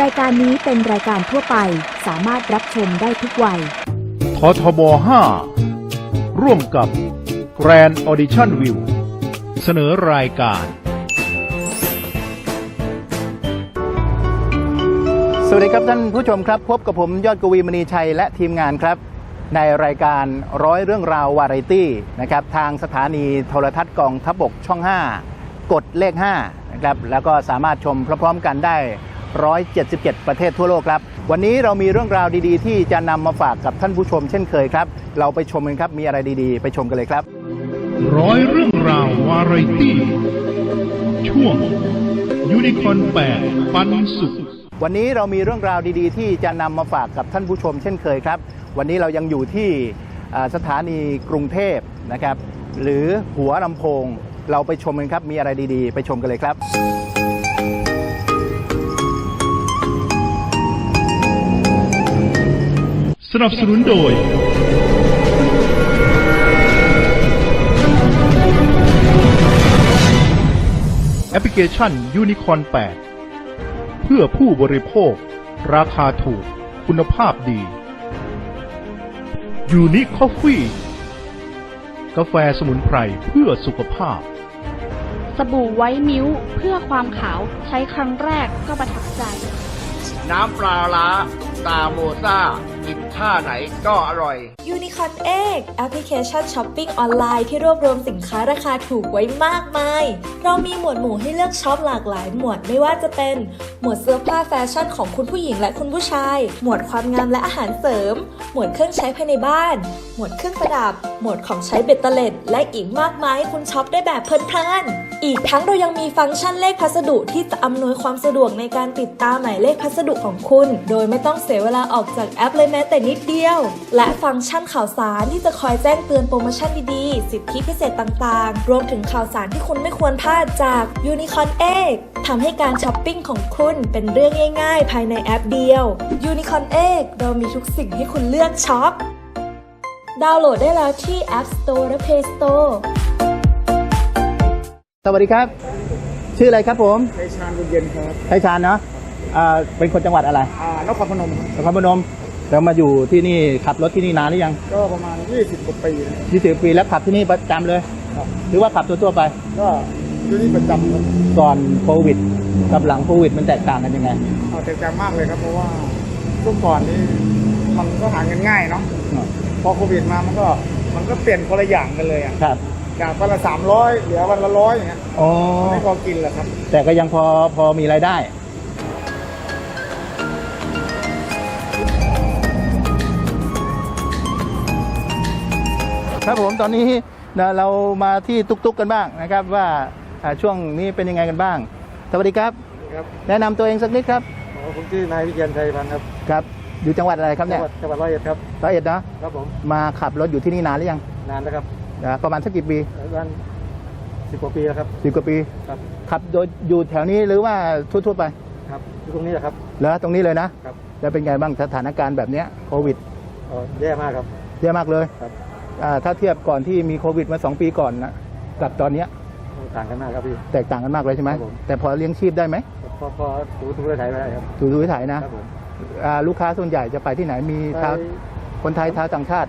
รายการนี้เป็นรายการทั่วไปสามารถรับชมได้ทุกวัย ททบ 5 ร่วมกับ Grand Audition View เสนอรายการ สวัสดีครับท่านผู้ชมครับ พบกับผมยอดกวีมณีชัยและทีมงานครับ ในรายการร้อยเรื่องราววาไรตี้นะครับทางสถานีโทรทัศน์กองทัพบกช่อง 5 กดเลข5นะครับแล้วก็สามารถชมพร้อมๆกันได้ 177 ประเทศทั่วโลกครับ วันนี้เรามีเรื่องราวดีๆ ที่จะนำมาฝากกับท่านผู้ชมเช่นเคยครับ เราไปชมกันครับมีอะไรดีๆ ไปชมกันเลยครับ ร้อยเรื่องราววาไรตี้ ช่วงยูนิคอน8ปันสุขวันนี้เรามีเรื่องราวดีๆ ที่จะนำมาฝากกับท่านผู้ชมเช่นเคยครับ วันนี้เรายังอยู่ที่อ่าสถานีกรุงเทพนะครับ หรือหัวลำโพง เราไปชมกันครับ มีอะไรดีๆ ไปชมกันเลยครับ สนับสนุนโดย แอปพลิเคชัน Unicorn 8เพื่อผู้บริโภค ราคาถูก คุณภาพดี Unique Coffee กาแฟสมุนไพรเพื่อสุขภาพ สบู่ไวท์มิ้วเพื่อความขาวใช้ครั้งแรกก็ประทับใจ น้ำปลาล้าตาโมซ่ากินท่าไหนก็อร่อย Unicorn Egg แอปพลิเคชันช้อปปิ้งออนไลน์ที่รวบรวมสินค้าราคาถูกไว้มากมาย เรามีหมวดหมู่ให้เลือกช็อปหลากหลายหมวดไม่ว่าจะเป็น หมวดเสื้อผ้าแฟชั่นของคุณผู้หญิงและคุณผู้ชาย หมวดความงามและอาหารเสริม หมวดเครื่องใช้ภายในบ้าน หมวดเครื่องประดับ หมวดของใช้เบ็ดเตล็ด และอีกมากมายให้คุณช็อปได้แบบเพลินๆอีกทั้งเรายังมีฟังก์ชันเลขพัสดุที่จะอำนวยความสะดวกในการติดตามหมายเลขพัสดุของคุณ โดยไม่ต้องเสียเวลาออกจากแอปเลยแม้แต่นิดเดียว และฟังก์ชันข่าวสารที่จะคอยแจ้งเตือนโปรโมชั่นดีๆ สิทธิพิเศษต่างๆ รวมถึงข่าวสารที่คุณไม่ควรพลาดจาก Unicorn Egg ทำให้การช้อปปิ้งของคุณเป็นเรื่องง่ายๆ ภายในแอปเดียว Unicorn Egg เรามีทุกสิ่งให้คุณเลือกช็อป ดาวน์โหลดได้แล้วที่ App Store และ Play Store สวัสดีครับ ชื่ออะไรครับผมชัยชาญบุญเย็นครับไทยชาญเนาะอ่าเป็นคนจังหวัดอะไรอ่านครพนมครับนครพนม เรามาอยู่ที่นี่ขับรถที่นี่นานหรือยังก็ประมาณ 20กว่าปีนะ20ปีแล้วขับที่นี่ประจำเลยหรือว่าขับตัวๆไป ก็อยู่ที่ประจำครับก่อนโควิด กับหลังโควิดมันแตกต่างกันยังไงเอาแตกต่างมากเลยครับ เพราะว่าช่วงก่อนนี้มันก็หาเงินง่ายเนาะพอโควิดมามันก็มันก็เปลี่ยนคนละอย่างกันเลยอะครับจากวันละสามร้อยเหลือวันละร้อยอย่างเงี้ยอ๋อไม่พอกินแหละครับ แต่ก็ยังพอพอมีรายได้ ครับผมตอนนี้นะเรามาที่ตุกตุกกันบ้างนะครับ ว่าอ่าช่วงนี้เป็นยังไงกันบ้าง สวัสดีครับ ครับแนะนำตัวเองสักนิดครับผมชื่อนายวิเชียนชัยพันธ์ครับครับ อยู่จังหวัดอะไรครับจัเนี่งยหวัดจังหวัดร้อยเอ็ดครับ ร้อยเอ็ดเนาะครับผมมาขับรถอยู่ที่นี่นานหรือยังนานนะครับอ่าประมาณสักกี่ปีประมาณสิบกว่าปีแล้วครับ สิบกว่าปีครับ ขับโดยอยู่แถวนี้หรือว่าทั่วๆไปครับอยู่ตรงนี้แหละครับ แล้วตรงนี้เลยนะครับ แล้วเป็นไงบ้างสถานการณ์แบบเนี้ยโควิดอ๋อแย่มากครับ เยอะมากเลย ครับอ่า ถ้าเทียบก่อนที่มีโควิดมาสองปีก่อนนะกับตอนเนี้ยต่างกันมากครับพี่ แตกต่างกันมากเลยใช่ไหมครับผมแต่พอเลี้ยงชีพได้ไหมพอพอถูถูได้ถ่ายไม่ได้ครับถูถูถ่ายนะครับผมอ่าลูกค้าส่วนใหญ่จะไปที่ไหนมีไปชาวคนไทยชาวต่างชาติ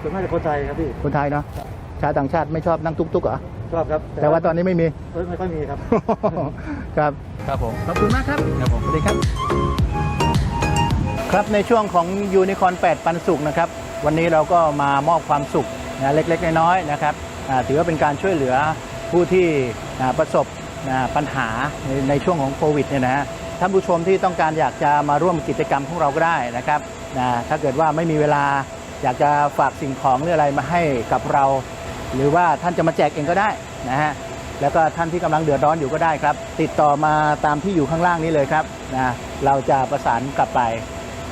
ส่วนมากจะคนไทยครับพี่ คนไทยเนาะชาวต่างชาติไม่ชอบนั่งตุ๊กตุ๊กเหรอชอบครับ แต่ว่าตอนนี้ไม่มีเอ้ยไม่ค่อยมีครับ ครับ ครับผม ขอบคุณมากครับ ครับผมสวัสดีครับ ครับในช่วงของยูนิคอน8ปันสุขนะครับ วันนี้เราก็มามอบความสุขนะเล็กๆ น้อยๆนะครับถือว่าเป็นการช่วยเหลือผู้ที่ประสบปัญหาในในช่วงของโควิดเนี่ยนะฮะท่านผู้ชมที่ต้องการอยากจะมาร่วมกิจกรรมของเราก็ได้นะครับนะถ้าเกิดว่าไม่มีเวลาอยากจะฝากสิ่งของหรืออะไรมาให้กับเรา หรือว่าท่านจะมาแจกเองก็ได้นะฮะแล้วก็ท่านที่กำลังเดือดร้อนอยู่ก็ได้ครับ ติดต่อมาตามที่อยู่ข้างล่างนี้เลยครับนะเราจะประสานกลับไป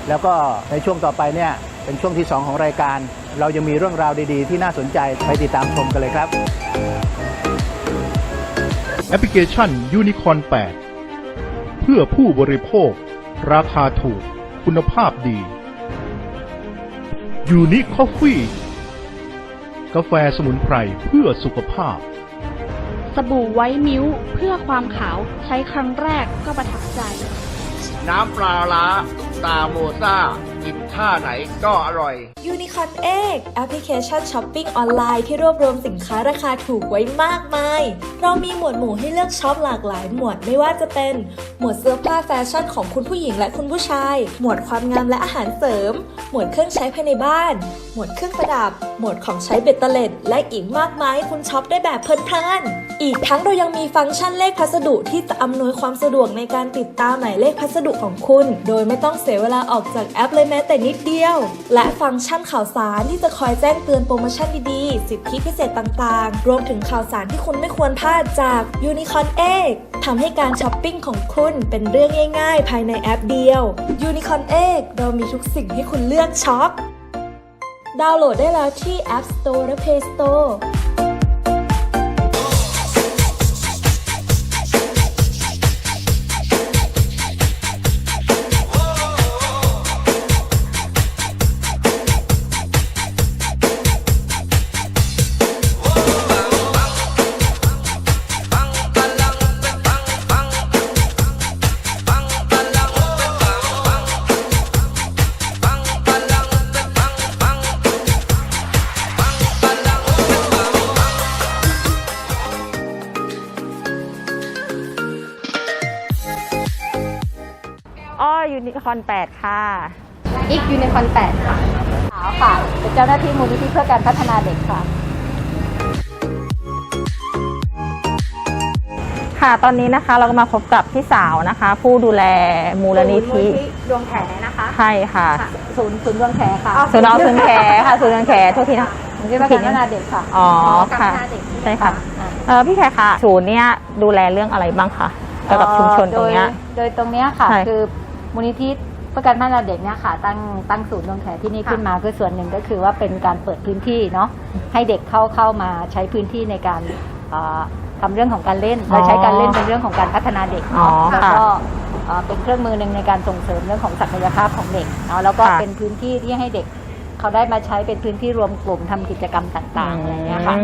แล้วก็ในช่วงต่อไปเนี่ย เป็นช่วงที่ 2 ของรายการ เรายังมีเรื่องราวดีๆ ที่น่าสนใจไปติดตามชมกันเลยครับ แอปพลิเคชัน Unicorn 8 เพื่อผู้บริโภค ราคาถูก คุณภาพดี Unique Coffee กาแฟสมุนไพรเพื่อสุขภาพ สบู่ไวท์มิ้วเพื่อความขาวใช้ครั้งแรกก็ประทับใจ น้ำปลาร้าตาโมซ่ากินท่าไหนก็อร่อย Unicorn Egg แอปพลิเคชันช้อปปิ้งออนไลน์ที่รวบรวมสินค้าราคาถูกไว้มากมาย เรามีหมวดหมู่ให้เลือกช็อปหลากหลายหมวดไม่ว่าจะเป็นหมวดเสื้อผ้าแฟชั่นของคุณผู้หญิงและคุณผู้ชาย หมวดความงามและอาหารเสริม หมวดเครื่องใช้ภายในบ้าน หมวดเครื่องประดับ หมวดของใช้เบ็ดเตล็ด และอีกมากมายให้คุณช็อปได้แบบเพลินๆ อีกทั้งเรายังมีฟังก์ชันเลขพัสดุที่จะอำนวยความสะดวกในการติดตามหมายเลขพัสดุของคุณ โดยไม่ต้องเสียเวลาออกจากแอปเลยแม้แต่นิดเดียว และฟังก์ชันข่าวสารที่จะคอยแจ้งเตือนโปรโมชั่นดีๆ สิทธิพิเศษต่างๆ รวมถึงข่าวสารที่คุณไม่ควรพลาดจาก Unicorn Egg ทำให้การช้อปปิ้งของคุณเป็นเรื่องง่าย ๆ ภายในแอปเดียว Unicorn Egg เรามีทุกสิ่งให้คุณเลือกช็อป ดาวน์โหลดได้แล้วที่ App Store และ Play Store ยูนิคอนแปดค่ะ อีกยูนิคอนแปดค่ะขาวค่ะเป็นเจ้าหน้าที่มูลนิธิเพื่อการพัฒนาเด็กค่ะ ค่ะตอนนี้นะคะเราก็มาพบกับพี่สาวนะคะ ผู้ดูแลมูลนิธิดวงแขนะคะใช่ค่ะศูนย์ศูนย์ดวงแขค่ะศูนย์เอาศูนย์แขค่ะศูนย์ดวงแขโทษทีนะมูลนิธิเพื่อการพัฒนาเด็กค่ะอ๋อการค่ะพัฒนาเด็กใช่ค่ะอ่า เออพี่แขกค่ะศูนย์เนี้ยดูแลเรื่องอะไรบ้างคะเกี่ยวกับชุมชนตรงเนี้ย โดยโดยตรงเนี้ยค่ะ ใช่คือ มูลนิธิเพื่อการพัฒนาเด็กเนี่ยค่ะตั้งตั้งศูนย์ดวงแขที่นี่ขึ้นมาคือส่วนหนึ่งก็คือว่าเป็นการเปิดพื้นที่เนาะให้เด็กเข้าเข้ามาใช้พื้นที่ในการเอ่อทำเรื่องของการเล่นเราใช้การเล่นเป็นเรื่องของการพัฒนาเด็กอ๋อเนาะแล้วค่ะก็เอ่อเป็นเครื่องมือหนึ่งในการส่งเสริมเรื่องของศักยภาพของเด็กเนาะแล้วก็ค่ะเป็นพื้นที่ที่ให้เด็กเขาได้มาใช้เป็นพื้นที่รวมกลุ่มทำกิจกรรมต่างๆอะไรเงี้ยค่ะ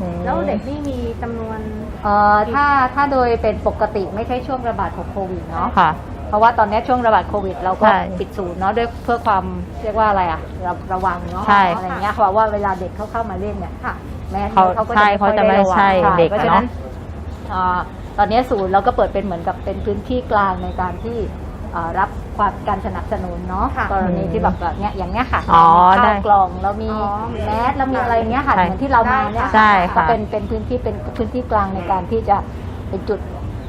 อืมค่ะค่ะอืม แล้วเด็กนี่มีจำนวน เอ่อถ้าถ้าโดยเป็นปกติไม่ใช่ช่วงระบาดของโควิดเนาะ ค่ะ เพราะว่าตอนนี้ช่วงระบาดโควิด เราก็ใช่ปิดศูนย์เนาะด้วยเพื่อความเรียกว่าอะไรอะระระวังเนาะใช่อะไรเงี้ยเพราะว่าเวลาเด็กเขาเข้ามาเล่นเนี่ยค่ะแม้เขาเขาก็ใช่จะเขาจะไม่ค่อยด้ระวังใช่ค่ะเด็กเพราะอะฉะเนาะนั้นอ่าตอนนี้ศูนย์เราก็เปิดเป็นเหมือนกับเป็นพื้นที่กลางในการที่อ่า รับความการสนับสนุนเนาะค่ะกรณีที่แบบแบบเนี้ยอย่างเนี้ยค่ะอ๋อเรามีได้ข้าวกล่องเรามีอ๋อแมสเรามีอะไรเงี้ยค่ะใช่เหมือนที่เรามาเนี่ยใช่ค่ะก็เป็นเป็นพื้นที่เป็นพื้นที่กลางในการที่จะเป็นจุด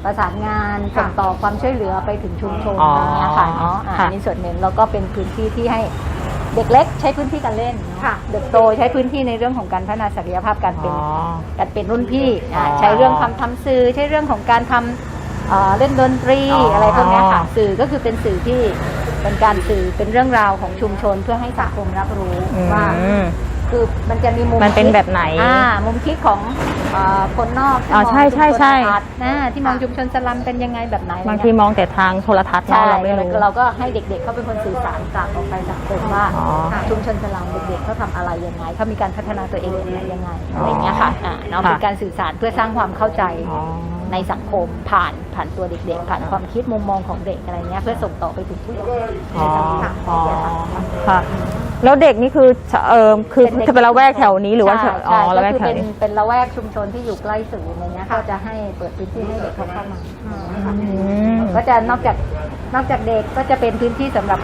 ประสานงานส่งต่อความช่วยเหลือไปถึงชุมชนอ๋ออะไรเงี้ยค่ะเนาะอ่าค่ะในส่วนหนึ่งแล้วก็เป็นพื้นที่ที่ให้เด็กเล็กใช้พื้นที่การเล่นเนอะค่ะ เด็กโตใช้พื้นที่ในเรื่องของการพัฒนาศักยภาพการเป็นอ๋อการเป็นรุ่นพี่อ่าอ๋อใช้เรื่องคำทำสื่อใช้เรื่องของการทำ เอ่อเล่นดนตรีอ๋ออ อะไรพวกเนี้ยค่ะสื่อก็คือเป็นสื่อที่เป็นการสื่อเป็นเรื่องราวของชุมชนเพื่อให้สังคมรับรู้ว่า อืม คือมันจะมีมุมมันเป็นคิดแบบไหนอ่ามุมคิดของเอ่อคนนอกที่อ๋อมองใช่ใช่ ชุมชนใช่อัดนะที่มองชุมชนสลัมเป็นยังไงแบบไหนอะไรบางเงี้ยทีมองแต่ทางโทรทัศน์ใช่เนาะเราไม่รู้ เราก็ให้เด็กๆเขาเป็นคนสื่อสารกลับออกไปสังคมว่าอ๋อ ชุมชนสลัมเด็กๆเขาทำอะไรยังไงเขามีการพัฒนาตัวเองยังไงยังไงอะไรเงี้ยค่ะอ่าเนาะค่ะเป็นการสื่อสารเพื่อสร้างความเข้าใจ อ๋อ ในสังคมผ่านผ่านตัวเด็กๆ ผ่านความคิดมุมมองของเด็กอะไรเงี้ยเพื่อส่งต่อไปถึงผู้ใหญ่อ๋อในสังคมอ๋อค่ะ แล้วเด็กนี่คือเออคือจะเป็นละแวกแถวนี้หรือว่าใช่อ๋อใช่ละแวก็กคือแถวเป็นนี้เป็นละแวกชุมชนที่อยู่ใกล้ศูนย์อะไรเงี้ยก็จะให้เปิดพื้นที่ให้เด็กเขาเข้ามาอืม ก็จะนอกจากนอกจากเด็กก็จะเป็นพื้นที่สำหรับ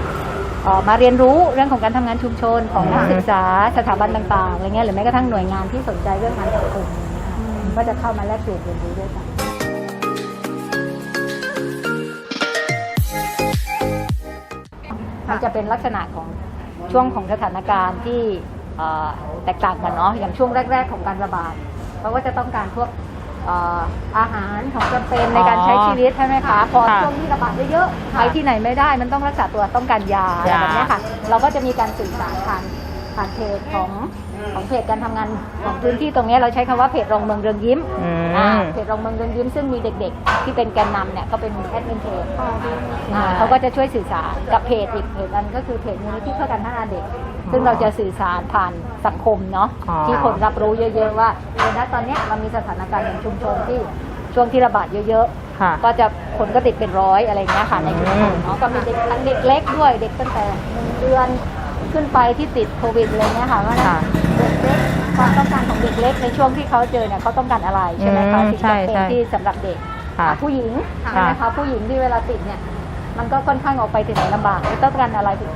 เอ่อมาเรียนรู้เรื่องของการทำงานชุมชนของนักศึกษาสถาบันต่างๆอะไรเงี้ยหรือแม้กระทั่งหน่วยงานที่สนใจเรื่องงานสังคมอะไรเงี้ยค่ะก็จะเข้ามาแลกเปลี่ยนเรียนรู้ด้วยกัน มันจะเป็นลักษณะของช่วงของสถานการณ์ที่เอ่อแตกต่างกันเนาะอย่างช่วงแรก ๆ ของการระบาดเขาก็จะต้องการพวกเอ่ออาหารของจำเป็นในการใช้ชีวิตใช่ไหมคะพอค่ะช่วงที่ระบาดเยอะๆไปที่ไหนไม่ได้มันต้องรักษาตัวต้องการยาอะไรยาแบบเนี้ยค่ะ เราก็จะมีการสื่อสารผ่าน ผ่านเพจของของเพจการทำงานของพื้นที่ตรงเนี้ยเราใช้คำว่าเพจโรงเมืองเรืองยิ้มอืมอ่าเพจโรงเมืองเรืองยิ้มซึ่งมีเด็กๆ ที่เป็นแกนนำเนี่ยก็เป็นแอดมินเพจอ่าเขาก็จะช่วยสื่อสารกับเพจอีกเพจอันก็คือเพจมูลนิธิเพื่อการพัฒนาเด็ก ซึ่งเราจะสื่อสารผ่านสังคมเนาะอ๋อที่คนรับรู้เยอะๆว่าเออณตอนเนี้ยเรามีสถานการณ์ในชุมชนที่ช่วงที่ระบาดเยอะๆค่ะก็จะคนก็ติดเป็นร้อยอะไรเงี้ยค่ะในกลุ่มเนาะก็มีเด็กทั้งเด็กเล็กด้วยเด็กตั้งแต่หนึ่งเดือน ขึ้นไปที่ติดโควิดอะไรเงี้ยค่ะเพราะฉะนั้นเด็กเล็กความต้องการของเด็กเล็กในช่วงที่เขาเจอเนี่ยเขาต้องการอะไรใช่ไหมคะอืมสิ่งใช่จำเป็นใช่ที่สำหรับเด็กค่ะอะผู้หญิงค่ะใช่ไหมคะผู้หญิงที่เวลาติดเนี่ยมันก็ค่อนข้างออกไปถึงไหนลำบากไม่ต้องการอะไรเป็น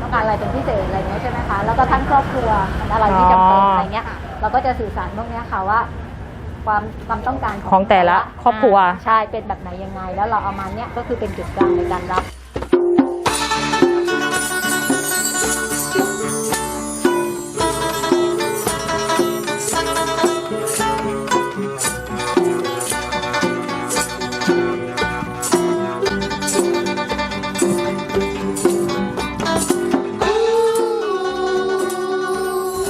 ต้องการอะไรเป็นพิเศษอะไรเงี้ยใช่ไหมคะแล้วก็ทั้งครอบครัวมันอะไรที่จำเป็นอะไรเงี้ยเราก็จะสื่อสารพวกเนี้ยค่ะว่า ความความต้องการของของแต่ละครอบครัวาใช่เป็นแบบไหนยังไง แล้วเราเอามาเนี้ยก็คือเป็นจุดกลางในการรับ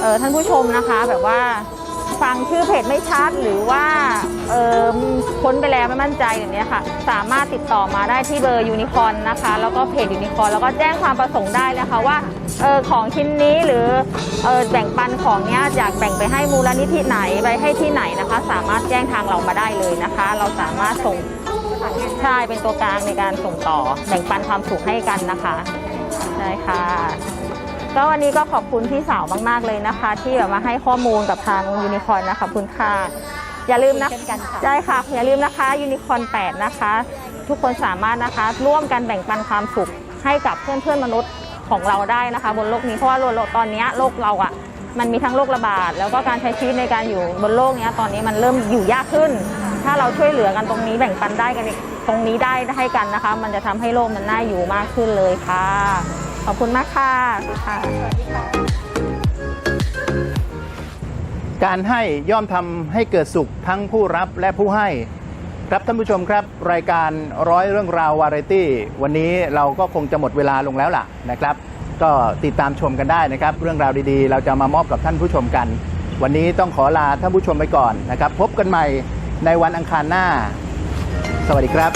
ออท่านผู้ชมนะคะแบบว่าฟังชื่อเพจไม่ชัดหรือว่าเออค้นไปแล้วไม่มั่นใจอย่างนี้ค่ะ สามารถติดต่อมาได้ที่เบอร์ยูนิคอนนะคะ แล้วก็เพจยูนิคอนแล้วก็แจ้งความประสงค์ได้นะคะว่าเออของชิ้นนี้หรือเออแบ่งปันของเนี้ยอยากแบ่งไปให้มูลนิธิไหนไปให้ที่ไหนนะคะ สามารถแจ้งทางเรามาได้เลยนะคะ เราสามารถส่งใช่เป็นตัวกลางในการส่งต่อแบ่งปันความสุขให้กันนะคะใช่ค่ะ ก็วันนี้ก็ขอบคุณพี่สาวมาก ๆ เลยนะคะ ที่แบบมาให้ข้อมูลกับทางยูนิคอนนะคะขอบคุณค่ะอย่าลืมนะเช่นกันค่ะใช่ค่ะ อย่าลืมนะคะยูนิคอน8นะคะ ทุกคนสามารถนะคะ ร่วมกันแบ่งปันความสุขให้กับเพื่อนๆมนุษย์ของเราได้นะคะ บนโลกนี้เพราะว่าโลกตอนเนี้ยโลกเราอะมันมีทั้งโรคระบาด แล้วก็การใช้ชีวิตในการอยู่บนโลกเนี้ยตอนนี้มันเริ่มอยู่ยากขึ้น ถ้าเราช่วยเหลือกันตรงนี้แบ่งปันได้กันตรงนี้ได้ให้กันนะคะ มันจะทำให้โลกมันน่าอยู่มากขึ้นเลยค่ะ ขอบคุณมากค่ะค่ะ การให้ย่อมทำให้เกิดสุขทั้งผู้รับและผู้ให้ ครับท่านผู้ชมครับ รายการร้อยเรื่องราววาไรตี้ วันนี้เราก็คงจะหมดเวลาลงแล้วล่ะนะครับ ก็ติดตามชมกันได้นะครับ เรื่องราวดีๆ เราจะมามอบกับท่านผู้ชมกัน วันนี้ต้องขอลาท่านผู้ชมไปก่อนนะครับ พบกันใหม่ในวันอังคารหน้า สวัสดีครับ